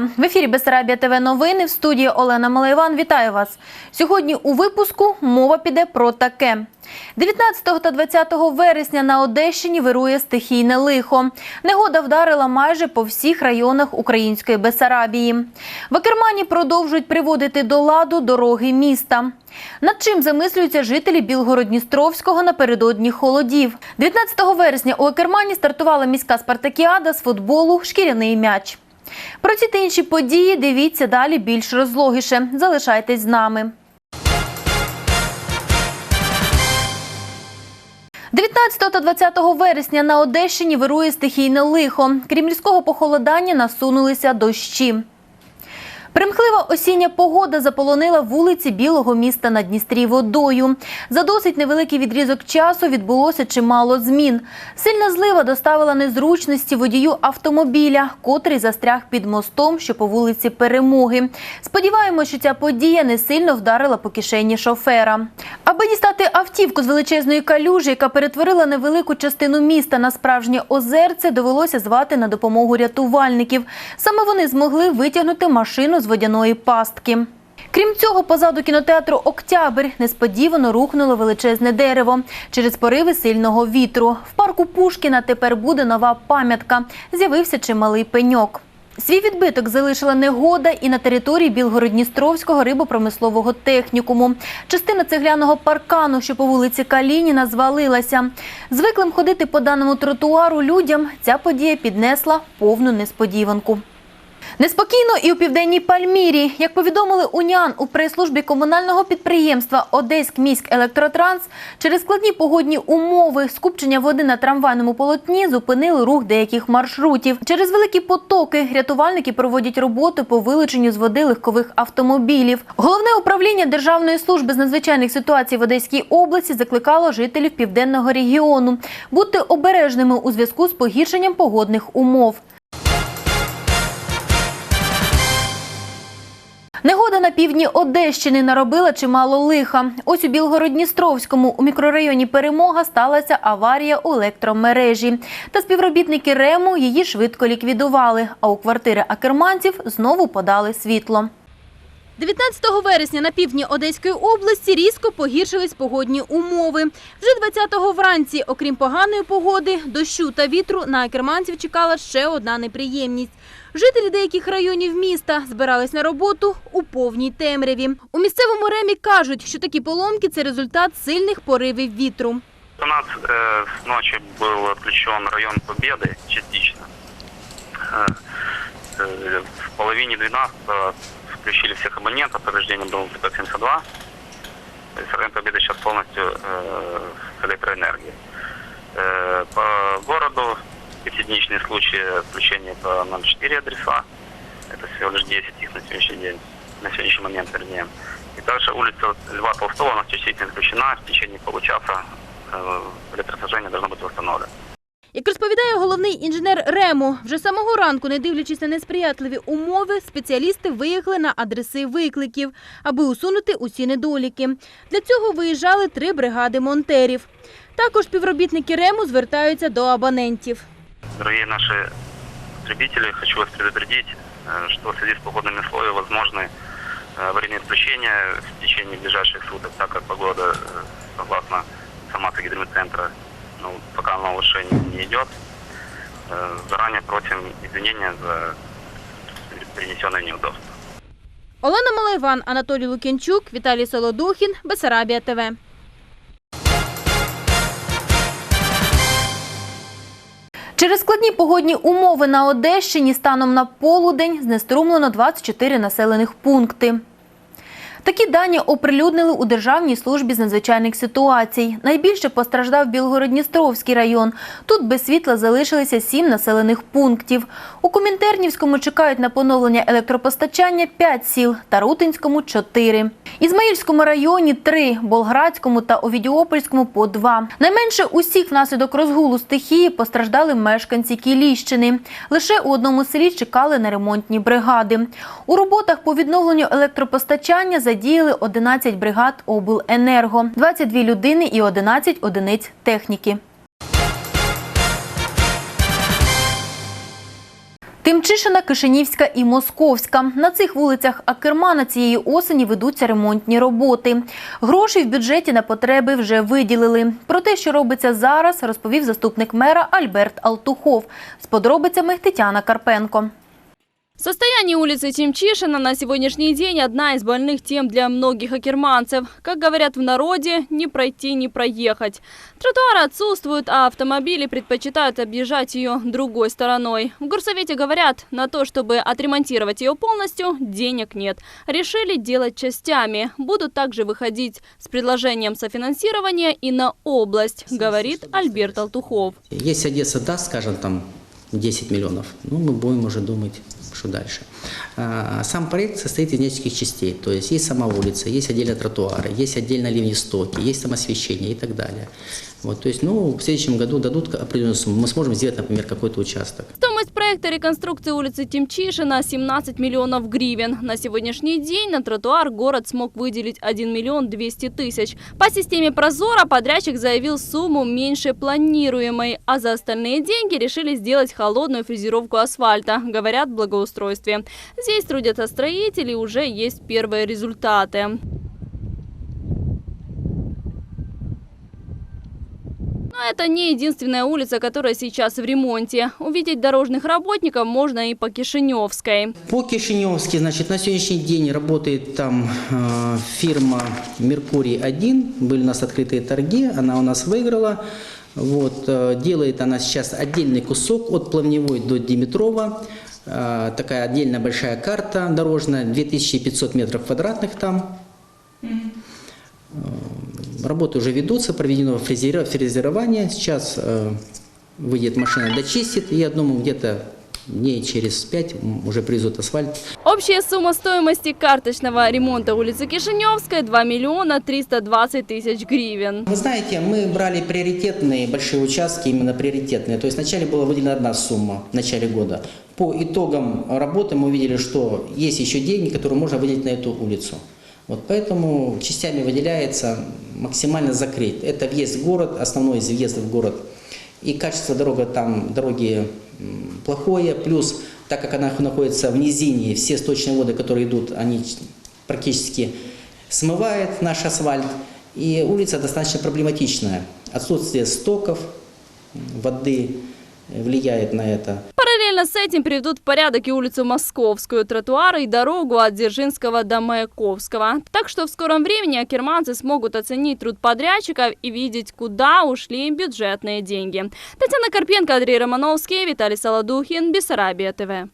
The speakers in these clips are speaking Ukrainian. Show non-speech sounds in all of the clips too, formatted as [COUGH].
вівторка. В ефірі Бесарабія ТВ новини в студії Олена Малайван. Вітаю вас. Сьогодні у випуску мова піде про таке. 19 та 20 вересня на Одещині вирує стихійне лихо. Негода вдарила майже по всіх районах української Бесарабії. В Акермані продовжують приводити до ладу дороги міста. Над чим замислюються жителі Білгород-Дністровського напередодні холодів. 19 вересня у Акермані стартувала міська спартакіада з футболу «Шкіряний м'яч». Про ці та інші події дивіться далі більш розлогіше. Залишайтесь з нами. 19 та 20 вересня на Одещині вирує стихійне лихо. Крім різкого похолодання, насунулися дощі. Примхлива осіння погода заполонила вулиці Білого міста на Дністрі водою. За досить невеликий відрізок часу відбулося чимало змін. Сильна злива доставила незручності водію автомобіля, котрий застряг під мостом, що по вулиці Перемоги. Сподіваємося, що ця подія не сильно вдарила по кишені шофера. Аби дістати автівку з величезної калюжі, яка перетворила невелику частину міста на справжнє озерце, довелося звати на допомогу рятувальників. Саме вони змогли витягнути машину з водяної пастки. Крім цього, позаду кінотеатру Октябрь несподівано рухнуло величезне дерево через пориви сильного вітру. В парку Пушкіна тепер буде нова пам'ятка. З'явився чималий пеньок. Свій відбиток залишила негода і на території Білгород-Дністровського рибопромислового технікуму. Частина цегляного паркану, що по вулиці Калініна, звалилася. Звиклим ходити по даному тротуару людям ця подія піднесла повну несподіванку. Неспокійно і у південній Пальмірі. Як повідомили УНЯН у прес-службі комунального підприємства Одеськ міськ електротранс, через складні погодні умови скупчення води на трамвайному полотні зупинили рух деяких маршрутів. Через великі потоки рятувальники проводять роботи по вилученню з води легкових автомобілів. Головне управління Державної служби з надзвичайних ситуацій в Одеській області закликало жителів південного регіону бути обережними у зв'язку з погіршенням погодних умов. Негода на півдні Одещини наробила чимало лиха. Ось у Білгород-Дністровському у мікрорайоні Перемога сталася аварія у електромережі. Та співробітники РЕМу її швидко ліквідували, а у квартири акерманців знову подали світло. 19 вересня на півдні Одеської області різко погіршились погодні умови. Вже 20-го вранці, окрім поганої погоди, дощу та вітру, на акерманців чекала ще одна неприємність. Жителі деяких районів міста збирались на роботу у повній темряві. У місцевому ремі кажуть, що такі поломки це результат сильних поривів вітру. У нас э, с ночи был отключен район Победы частично. Э, э, в половине 12 включили всех абонентов, повреждением дома 572. То есть район Победы сейчас полностью э, с электроэнергией. Э, по городу пятидневные случаи отключения по 0,4 адреса. Это всего лишь 10 их на сегодняшний день, на сегодняшний момент, вернее. И также улица Льва Толстого у нас частично отключена. В течение получаса э, электроснабжение должно быть восстановлено. Як розповідає головний інженер Рему, вже самого ранку, не дивлячись на несприятливі умови, спеціалісти виїхали на адреси викликів, аби усунути усі недоліки. Для цього виїжджали три бригади монтерів. Також співробітники Рему звертаються до абонентів. Дорогие наши потребители, хочу вас предупредить, э, что в связи с погодными условиями возможны э, аварийные отключения в течение ближайших суток, так как погода, э, согласно информации гидрометцентра, ну, пока на улучшение не идет. Э, Заранее просим извинения за принесенное неудобство. Олена Малайван, Анатолій Лукінчук, Віталій Солодухін, Бесарабія ТВ. Через складні погодні умови на Одещині станом на полудень знеструмлено 24 населених пункти. Такі дані оприлюднили у Державній службі з надзвичайних ситуацій. Найбільше постраждав Білгород-Дністровський район. Тут без світла залишилися сім населених пунктів. У Комінтернівському чекають на поновлення електропостачання 5 сіл, Тарутинському – 4. Ізмаїльському районі – 3, Болградському та Овідіопольському – по 2. Найменше усіх внаслідок розгулу стихії постраждали мешканці Кіліщини. Лише у одному селі чекали на ремонтні бригади. У роботах по відновленню електропостачання задіяли 11 бригад обленерго, 22 людини і 11 одиниць техніки. Тимчишина, Кишинівська і Московська. На цих вулицях Акермана цієї осені ведуться ремонтні роботи. Гроші в бюджеті на потреби вже виділили. Про те, що робиться зараз, розповів заступник мера Альберт Алтухов. З подробицями Тетяна Карпенко. Состояние улицы Тимчишина на сегодняшний день одна из больных тем для многих акерманцев. Как говорят в народе, не пройти, не проехать. Тротуары отсутствуют, а автомобили предпочитают объезжать ее другой стороной. В горсовете говорят, на то, чтобы отремонтировать ее полностью, денег нет. Решили делать частями. Будут также выходить с предложением софинансирования и на область, говорит Альберт Алтухов. Если Одесса даст, скажем, там 10 миллионов, ну, мы будем уже думать, что дальше. Сам проект состоит из нескольких частей. То есть есть сама улица, есть отдельно тротуары, есть отдельно ливнестоки, есть самосвещение и так далее. Вот, то есть, ну, в следующем году дадут определенную сумму. Мы сможем сделать, например, какой-то участок. Стоимость проекта реконструкции улицы Тимчишина 17 миллионов гривен. На сегодняшний день на тротуар город смог выделить 1 миллион 200 тысяч. По системе Прозора подрядчик заявил сумму меньше планируемой, а за остальные деньги решили сделать холодную фрезеровку асфальта, говорят в благоустройстве. Здесь трудятся строители, уже есть первые результаты. Но это не единственная улица, которая сейчас в ремонте. Увидеть дорожных работников можно и по Кишиневской. По Кишиневски, значит, на сегодняшний день работает там э, фирма «Меркурий-1». Были у нас открытые торги, она у нас выиграла. Вот, э, делает она сейчас отдельный кусок от Плавневой до Димитрова. Э, такая отдельная большая карта дорожная, 2500 метров квадратных там. Работы уже ведутся, проведено фрезерование. Сейчас э, выйдет машина, дочистит, и я думаю, где-то дней через пять уже привезут асфальт. Общая сумма стоимости карточного ремонта улицы Кишиневской 2 миллиона 320 тысяч гривен. Вы знаете, мы брали приоритетные большие участки, именно приоритетные. То есть вначале была выделена одна сумма в начале года. По итогам работы мы увидели, что есть еще деньги, которые можно выделить на эту улицу. Вот поэтому частями выделяется максимально закрыть. Это въезд в город, основной из въездов в город. И качество дорога там, дороги плохое. Плюс, так как она находится в низине, все сточные воды, которые идут, они практически смывает наш асфальт. И улица достаточно проблематичная. Отсутствие стоков воды э, влияет на это. Параллельно с этим приведут в порядок и улицу Московскую, тротуары и дорогу от Дзержинского до Маяковского. Так что в скором времени акерманцы смогут оценить труд подрядчиков и видеть, куда ушли бюджетные деньги. Татьяна Карпенко, Андрей Романовский, Виталий Солодухин, Бессарабия ТВ.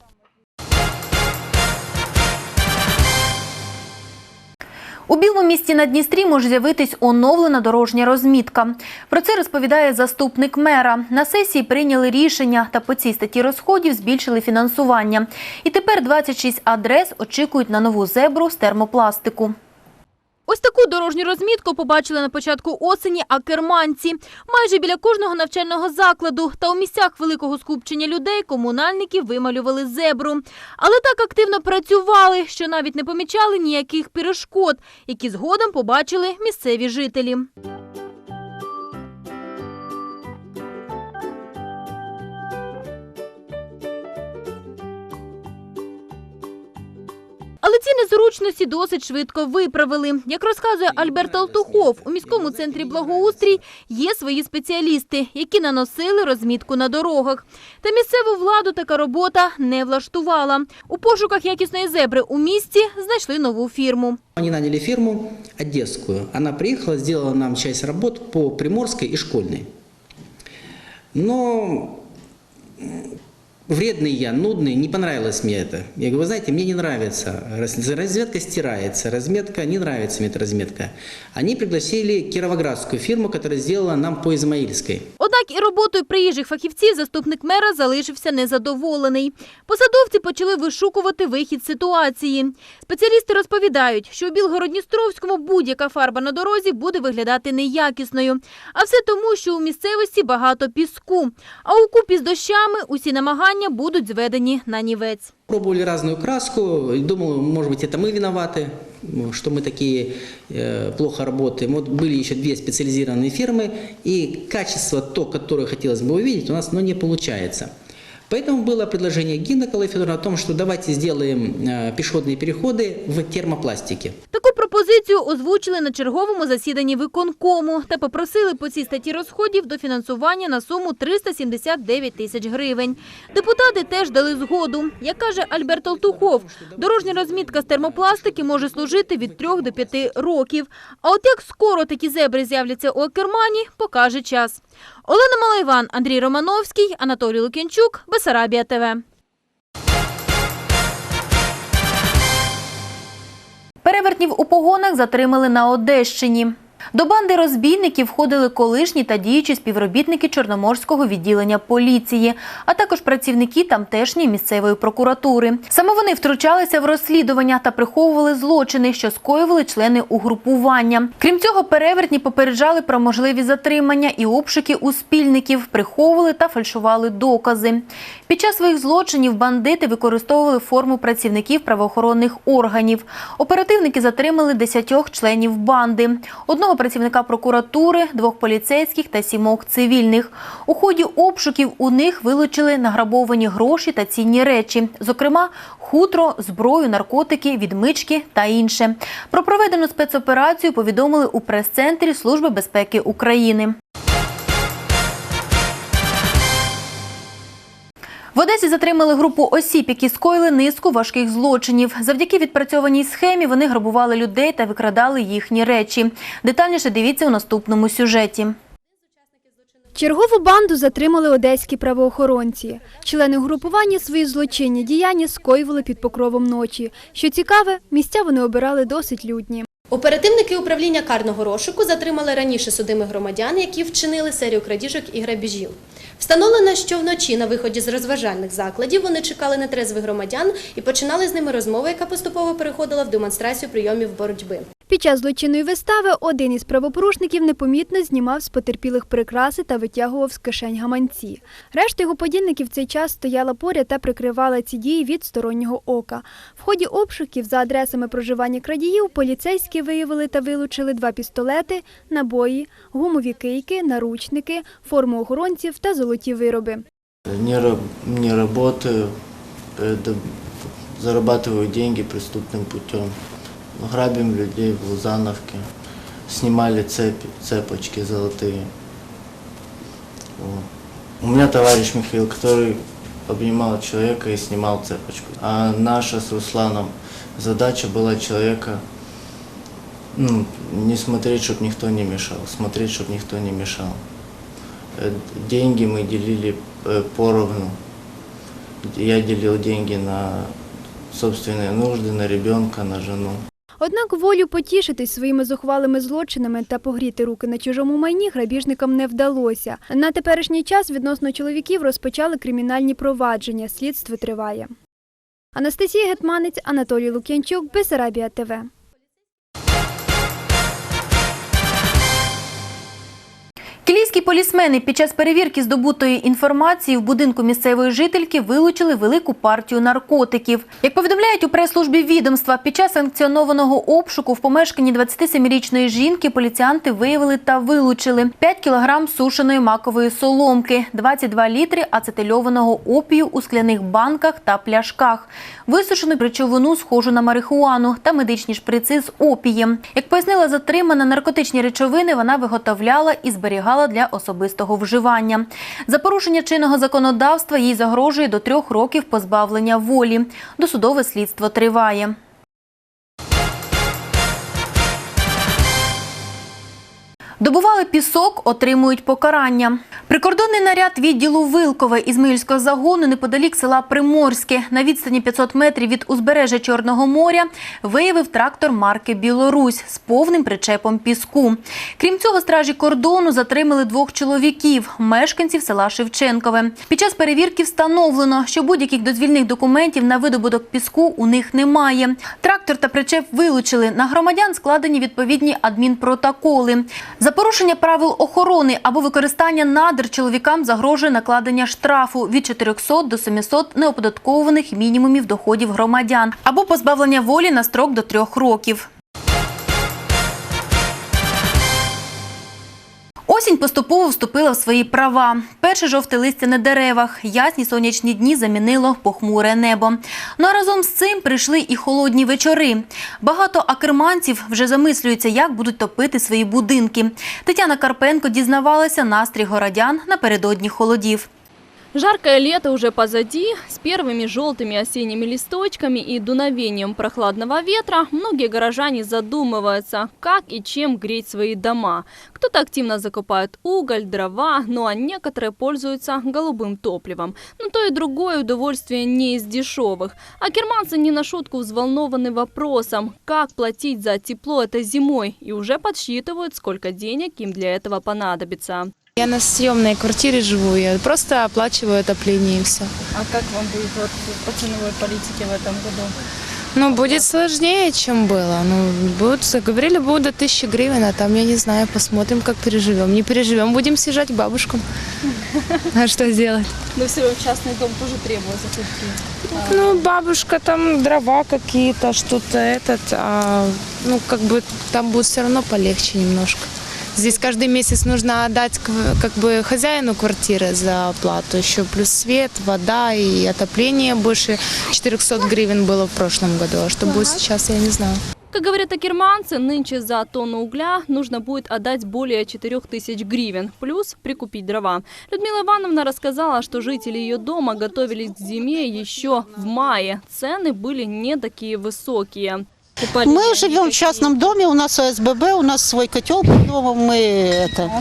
У білому місті на Дністрі може з'явитись оновлена дорожня розмітка. Про це розповідає заступник мера. На сесії прийняли рішення та по цій статті розходів збільшили фінансування. І тепер 26 адрес очікують на нову зебру з термопластику. Ось таку дорожню розмітку побачили на початку осені акерманці. Майже біля кожного навчального закладу та у місцях великого скупчення людей комунальники вималювали зебру. Але так активно працювали, що навіть не помічали ніяких перешкод, які згодом побачили місцеві жителі. Але ці незручності досить швидко виправили. Як розказує Альберт Алтухов, у міському центрі благоустрій є свої спеціалісти, які наносили розмітку на дорогах. Та місцеву владу така робота не влаштувала. У пошуках якісної зебри у місті знайшли нову фірму. Они наняли фирму одесскую. Она приехала, сделала нам часть работ по Приморской и Школьной. Но м, вредный я, нудный, не понравилось мне это. Я говорю, вы знаете, мне не нравится. Раз- Разметка стирается, разметка, не нравится мне эта разметка. Они пригласили кировоградскую фирму, которая сделала нам по Измаильской. Однак і роботою приїжджих фахівців заступник мера залишився незадоволений. Посадовці почали вишукувати вихід з ситуації. Спеціалісти розповідають, що у Білгород-Дністровському будь-яка фарба на дорозі буде виглядати неякісною. А все тому, що у місцевості багато піску. А у купі з дощами усі намагання будуть зведені на нівець. Пробовали разную краску, и думал, может быть, это мы виноваты, ну, что мы такие э, плохо работаем. Вот были еще две специализированные фирмы, и качество, то, которое хотелось бы увидеть, у нас ну, не получается. Поэтому было предложение Гины Николая Федоровны о том, что давайте сделаем э, пешеходные переходы в термопластике. Таку пропозицію озвучили на черговому засіданні виконкому та попросили по цій статті розходів дофінансування на суму 379 тисяч гривень. Депутати теж дали згоду. Як каже Альберт Алтухов, дорожня розмітка з термопластики може служити від 3 до 5 років. А от як скоро такі зебри з'являться у Акермані, покаже час. Олена Малайван, Андрій Романовський, Анатолій Лукінчук, Бесарабія ТВ. Перевертнів у погонах затримали на Одещині. До банди розбійників входили колишні та діючі співробітники Чорноморського відділення поліції, а також працівники тамтешньої місцевої прокуратури. Саме вони втручалися в розслідування та приховували злочини, що скоювали члени угрупування. Крім цього, перевертні попереджали про можливі затримання і обшуки у спільників, приховували та фальшували докази. Під час своїх злочинів бандити використовували форму працівників правоохоронних органів. Оперативники затримали десятьох членів банди, одного працівника прокуратури, двох поліцейських та сімох цивільних. У ході обшуків у них вилучили награбовані гроші та цінні речі, зокрема хутро, зброю, наркотики, відмички та інше. Про проведену спецоперацію повідомили у прес-центрі Служби безпеки України. В Одесі затримали групу осіб, які скоїли низку важких злочинів. Завдяки відпрацьованій схемі вони грабували людей та викрадали їхні речі. Детальніше дивіться у наступному сюжеті. Чергову банду затримали одеські правоохоронці. Члени групування свої злочинні діяння скоювали під покровом ночі. Що цікаве, місця вони обирали досить людні. Оперативники управління карного розшуку затримали раніше судимих громадян, які вчинили серію крадіжок і грабіжів. Встановлено, що вночі на виході з розважальних закладів вони чекали нетрезвих громадян і починали з ними розмову, яка поступово переходила в демонстрацію прийомів боротьби. Під час злочинної вистави один із правопорушників непомітно знімав з потерпілих прикраси та витягував з кишень гаманці. Решта його подільників цей час стояла поряд та прикривала ці дії від стороннього ока. В ході обшуків за адресами проживання крадіїв поліцейські виявили та вилучили два пістолети, набої, гумові кийки, наручники, форму охоронців та золоті вироби. Не, раб- не работаю, э, да- зарабатываю деньги преступным путем. Грабим людей в Лузановке, снимали цепи, цепочки золотые. Вот. У меня товарищ Михаил, который обнимал человека и снимал цепочку. А наша с Русланом задача была человека ну, не смотреть, чтобы никто не мешал, смотреть, чтобы никто не мешал. Э, Деньги мы делили э, поровну. Я делил деньги на собственные нужды, на ребенка, на жену. Однак волю потішитись своїми зухвалими злочинами та погріти руки на чужому майні грабіжникам не вдалося. На теперішній час відносно чоловіків розпочали кримінальні провадження. Слідство триває. Анастасія Гетманець, Анатолій Лук'янчук, Бесарабія ТВ. Кілійські полісмени під час перевірки здобутої інформації в будинку місцевої жительки вилучили велику партію наркотиків. Як повідомляють у прес-службі відомства, під час санкціонованого обшуку в помешканні 27-річної жінки поліціянти виявили та вилучили 5 кілограм сушеної макової соломки, 22 літри ацетильованого опію у скляних банках та пляшках, висушену речовину, схожу на марихуану та медичні шприци з опієм. Як пояснила затримана, наркотичні речовини вона виготовляла і зберігала для особистого вживання. За порушення чинного законодавства їй загрожує до трьох років позбавлення волі. Досудове слідство триває. Добували пісок, отримують покарання. Прикордонний наряд відділу Вилкове Ізмаїльського загону неподалік села Приморське на відстані 500 метрів від узбережжя Чорного моря виявив трактор марки Білорусь з повним причепом піску. Крім цього, стражі кордону затримали двох чоловіків, мешканців села Шевченкове. Під час перевірки встановлено, що будь-яких дозвільних документів на видобуток піску у них немає. Трактор та причеп вилучили. На громадян складені відповідні адмінпротоколи. За порушення правил охорони або використання надр чоловікам загрожує накладення штрафу від 400 до 700 неоподаткованих мінімумів доходів громадян або позбавлення волі на строк до трьох років. Осінь поступово вступила в свої права. Перше жовте листя на деревах, ясні сонячні дні замінило похмуре небо. Ну а разом з цим прийшли і холодні вечори. Багато акерманців вже замислюються, як будуть топити свої будинки. Тетяна Карпенко дізнавалася настрій городян напередодні холодів. Жаркое лето уже позади. С первыми желтыми осенними листочками и дуновением прохладного ветра многие горожане задумываются, как и чем греть свои дома. Кто-то активно закупает уголь, дрова, ну а некоторые пользуются голубым топливом. Но то и другое удовольствие не из дешевых. А керманцы не на шутку взволнованы вопросом, как платить за тепло этой зимой, и уже подсчитывают, сколько денег им для этого понадобится. Я на съемной квартире живу, я просто оплачиваю отопление и все. А как вам будет вот по ценовой политике в этом году? Ну, будет сложнее, чем было. Ну, будут, говорили, будет до тысячи гривен, а там, я не знаю, посмотрим, как переживем. Не переживем, будем съезжать к бабушкам. [LAUGHS] А что делать? Но все равно частный дом тоже требует закупки. Ну, бабушка, там дрова какие-то, что-то этот, а, ну, как бы там будет все равно полегче немножко. Здесь каждый месяц нужно отдать к- как бы хозяину квартиры за оплату, еще плюс свет, вода и отопление больше 400 гривен было в прошлом году, а что будет сейчас, я не знаю. Как говорят акерманцы, нынче за тонну угля нужно будет отдать более 4 тысяч гривен, плюс прикупить дрова. Людмила Ивановна рассказала, что жители ее дома готовились к зиме еще в мае. Цены были не такие высокие. Купали Мы они живем в такие. частном доме, у нас ОСББ, у нас свой котел под домом, мы это,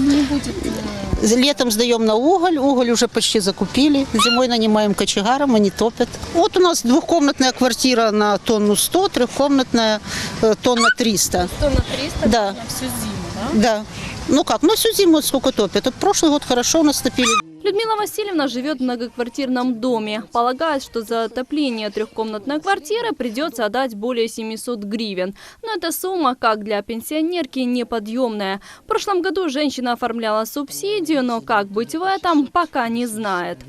летом сдаем на уголь, уголь уже почти закупили, зимой нанимаем кочегарам, они топят. Вот у нас двухкомнатная квартира на тонну 100, трехкомнатная э, тонна 300. Тонна 300 Да. на всю зиму, да? Да. Ну как, ну всю зиму сколько топят. Вот прошлый год хорошо у нас топили. Людмила Васильевна живет в многоквартирном доме. Полагает, что за отопление трехкомнатной квартиры придется отдать более 700 гривен. Но эта сумма, как для пенсионерки, неподъемная. В прошлом году женщина оформляла субсидию, но как быть в этом, пока не знает.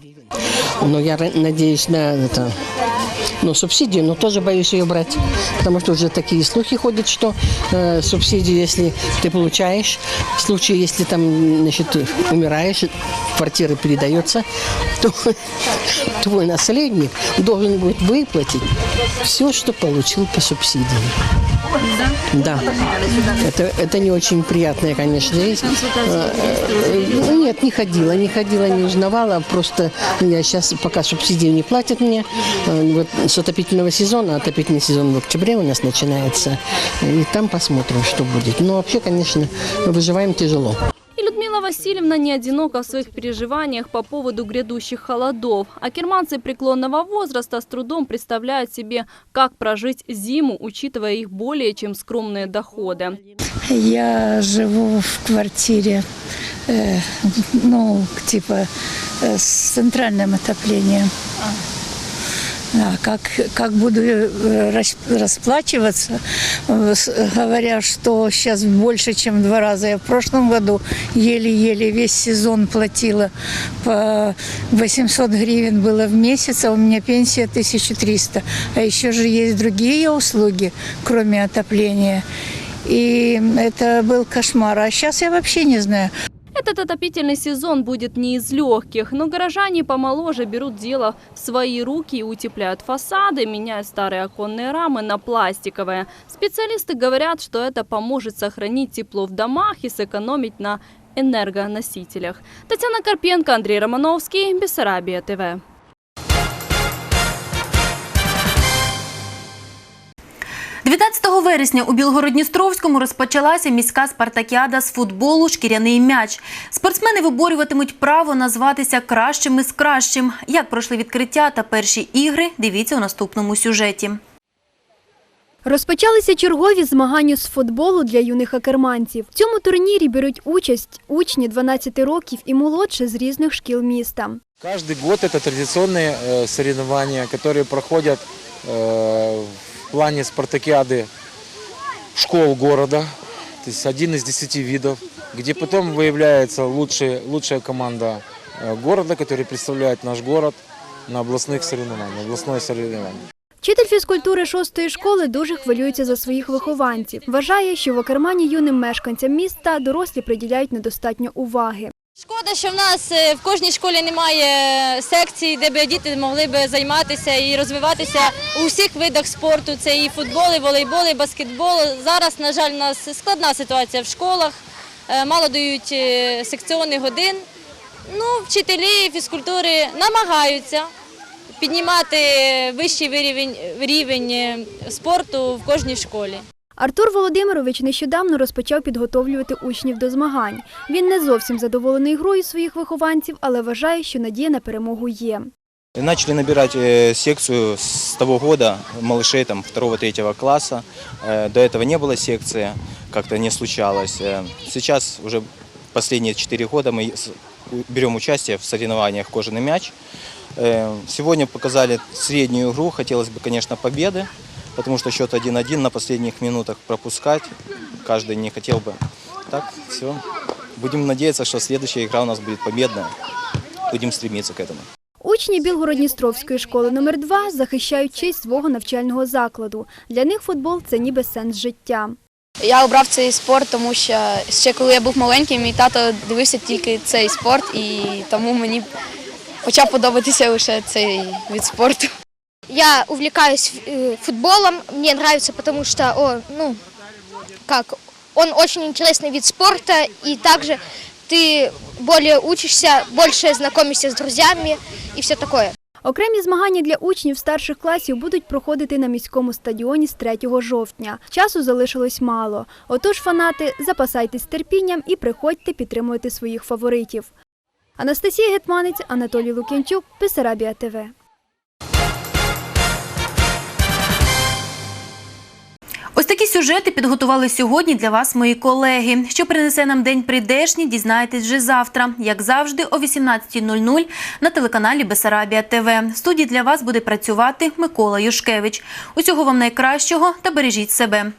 Но я ра- надеюсь на это, ну, субсидию, но тоже боюсь ее брать. Потому что уже такие слухи ходят, что э, субсидию, если ты получаешь, в случае, если там, значит, умираешь, квартира передается, то [LAUGHS] твой наследник должен будет выплатить все, что получил по субсидии. Да. Это, это не очень приятная, конечно, вещь. Э, Нет, не ходила, не ходила, не узнавала. Просто я сейчас, пока субсидию не платят мне, э, вот с отопительного сезона, отопительный сезон в октябре у нас начинается, и там посмотрим, что будет. Но вообще, конечно, выживаем тяжело. И Людмила Васильевна не одинока в своих переживаниях по поводу грядущих холодов. А керманцы преклонного возраста с трудом представляют себе, как прожить зиму, учитывая их более чем скромные доходы. Я живу в квартире, э, ну, типа э, с центральным отоплением. А как, как буду э, рас- расплачиваться, э, с- говоря, что сейчас больше, чем в два раза. Я в прошлом году еле-еле весь сезон платила по 800 гривен было в месяц, а у меня пенсия 1300. А еще же есть другие услуги, кроме отопления. И это был кошмар. А сейчас я вообще не знаю. Этот отопительный сезон будет не из легких, но горожане помоложе берут дело в свои руки и утепляют фасады, меняют старые оконные рамы на пластиковые. Специалисты говорят, что это поможет сохранить тепло в домах и сэкономить на энергоносителях. Татьяна Карпенко, Андрей Романовский, Бессарабия ТВ. – 19 вересня у Білгородністровському розпочалася міська спартакіада з футболу «Шкіряний м'яч». Спортсмени виборюватимуть право назватися кращими з кращим. Як пройшли відкриття та перші ігри, дивіться у наступному сюжеті. Розпочалися чергові змагання з футболу для юних акерманців. В цьому турнірі беруть участь учні 12 років і молодше з різних шкіл міста. Каждый год это традиционные э, соревнования, которые проходят э, в плане спартакиады школ города. То есть один из десяти видов, где потом выявляется лучшая, лучшая команда э, города, которая представляет наш город на областных соревнованиях, областное соревнование. Вчитель фізкультури шостої школи дуже хвилюється за своїх вихованців. Вважає, що в Окермані юним мешканцям міста дорослі приділяють недостатньо уваги. Шкода, що в нас е, в кожній школі немає секцій, де б діти могли б займатися і розвиватися у всіх видах спорту. Це і футбол, і волейбол, і баскетбол. Зараз, на жаль, у нас складна ситуація в школах. Е, Мало дають е, секціонних годин. Ну, вчителі фізкультури намагаються піднімати вищий рівень, рівень е, спорту в кожній школі. Артур Володимирович нещодавно розпочав підготовлювати учнів до змагань. Він не зовсім задоволений грою своїх вихованців, але вважає, що надія на перемогу є. Начали набирать э, секцию с того года малышей там второго-третьего класса. Э, До этого не было секции, как-то не случалось. Э, Сейчас уже последние четыре года мы с- берем участие в соревнованиях «Кожаный мяч». Э, Сегодня показали среднюю игру, хотелось бы, конечно, победы, потому что счет 1-1 на последних минутах пропускать каждый не хотел бы. Так, все. Будем надеяться, что следующая игра у нас будет победная. Будем стремиться к этому. Учні Білгородністровської школи номер 2 захищають честь свого навчального закладу. Для них футбол це ніби сенс життя. Я обрав цей спорт, тому що ще коли я був маленьким, мій тато дивився тільки цей спорт, і тому мені почав подобатися лише цей від спорту. Я увлекаюсь э, футболом, мне нравится, потому что, о, ну, как, он очень интересный вид спорта, и также ты более учишься, больше знакомишься с друзьями и все такое. Окремі змагання для учнів старших класів будуть проходити на міському стадіоні з 3 жовтня. Часу залишилось мало. Отож, фанати, запасайтесь терпінням і приходьте підтримувати своїх фаворитів. Анастасія Гетманець, Анатолій Лук'янчук, Бесарабія ТВ. Ось такі сюжети підготували сьогодні для вас мої колеги. Що принесе нам день прийдешній, дізнаєтесь вже завтра, як завжди, о 18.00 на телеканалі Бесарабія ТВ. В студії для вас буде працювати Микола Юшкевич. Усього вам найкращого та бережіть себе.